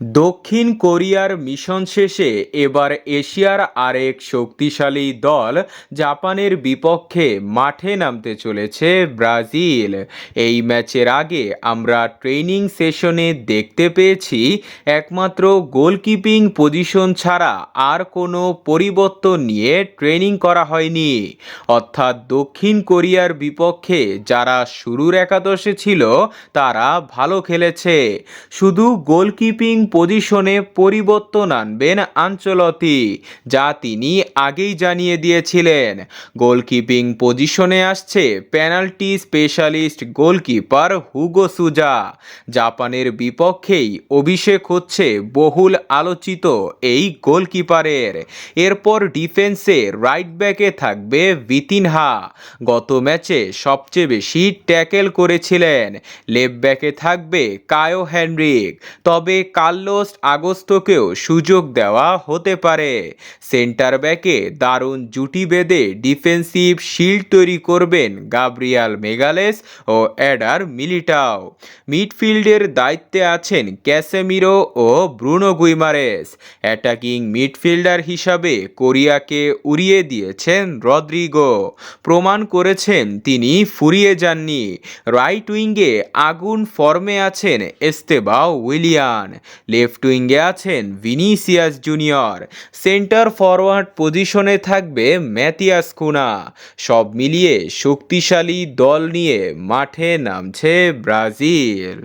দক্ষিণ কোরিয়ার মিশন শেষে এবার এশিয়ার আরেক শক্তিশালী দল জাপানের বিপক্ষে মাঠে নামতে চলেছে ব্রাজিল। এই ম্যাচের আগে আমরা ট্রেনিং সেশনে দেখতে পেয়েছি, একমাত্র গোলকিপিং পজিশন ছাড়া আর কোনো পরিবর্তন নিয়ে ট্রেনিং করা হয়নি। অর্থাৎ দক্ষিণ কোরিয়ার বিপক্ষে যারা শুরুর একাদশে ছিল, তারা ভালো খেলেছে। শুধু গোলকিপিং পজিশনে পরিবর্তন আনবেন আঞ্চলতি যা তিনি আগেই জানিয়ে দিয়েছিলেন। গোলকিপিং পজিশনে আসছে penalty specialist goalkeeper Hugo Souza জাপানের বিপক্ষেই অভিষেক হচ্ছে বহুল আলোচিত এই গোলকিপারের এরপর ডিফেন্সে রাইট ব্যাকে থাকবে বিতিনহা গত ম্যাচে সবচেয়ে বেশি ট্যাকেল করেছিলেন। লেফট ব্যাকে থাকবে কায়ো হেনরিক। তবে কার্লোস আগস্তকেও সুযোগ দেওয়া হতে পারে। সেন্টার ব্যাকে দারুণ জুটি বেঁধে ডিফেন্সিভ শিল্ড তৈরি করবেন গাব্রিয়াল মেগালেস ও অ্যাডার মিলিটাও। মিডফিল্ডের দায়িত্বে আছেন ক্যাসেমিরো ও ব্রুনো গুইমারেস। অ্যাটাকিং মিডফিল্ডার হিসাবে কোরিয়াকে উড়িয়ে দিয়েছেন রদ্রিগো। প্রমাণ করেছেন তিনি ফুরিয়ে যাননি। রাইট উইঙ্গে আগুন ফর্মে আছেন এস্তেবাও উইলিয়ান। লেফট উইঙ্গে আছেন ভিনিসিয়াস জুনিয়র। সেন্টার ফরওয়ার্ড পজিশনে থাকবে ম্যাথিয়াস কুনা। সব মিলিয়ে শক্তিশালী দল নিয়ে মাঠে নামছে ব্রাজিল।